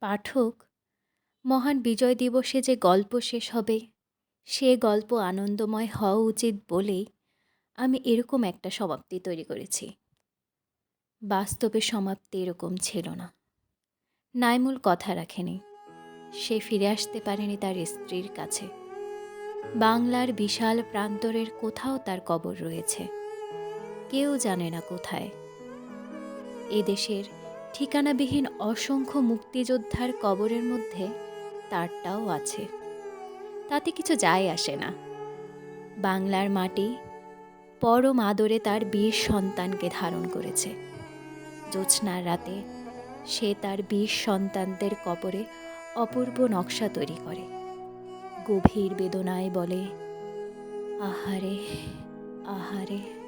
পাঠক, মহান বিজয় দিবসে যে গল্প শেষ হবে, সে গল্প আনন্দময় হওয়া উচিত বলেই আমি এরকম একটা সমাপ্তি তৈরি করেছি। বাস্তবে সমাপ্তি এরকম ছিল না। নাইমুল কথা রাখেনি। সে ফিরে আসতে পারেনি তার স্ত্রীর কাছে। বাংলার বিশাল প্রান্তরের কোথাও তার কবর রয়েছে। কেউ জানে না কোথায়। এদেশের ঠিকানাবিহীন অসংখ্য মুক্তিযোদ্ধার কবরের মধ্যে তারটাও আছে। তাতে কিছু যায় আসে না। বাংলার মাটি পরম আদরে তার বীর সন্তানকে ধারণ করেছে। জ্যোৎস্নার রাতে সে তার বীর সন্তানদের কবরে অপূর্ব নকশা তৈরি করে। গভীর বেদনায় বলে, আহারে আহারে।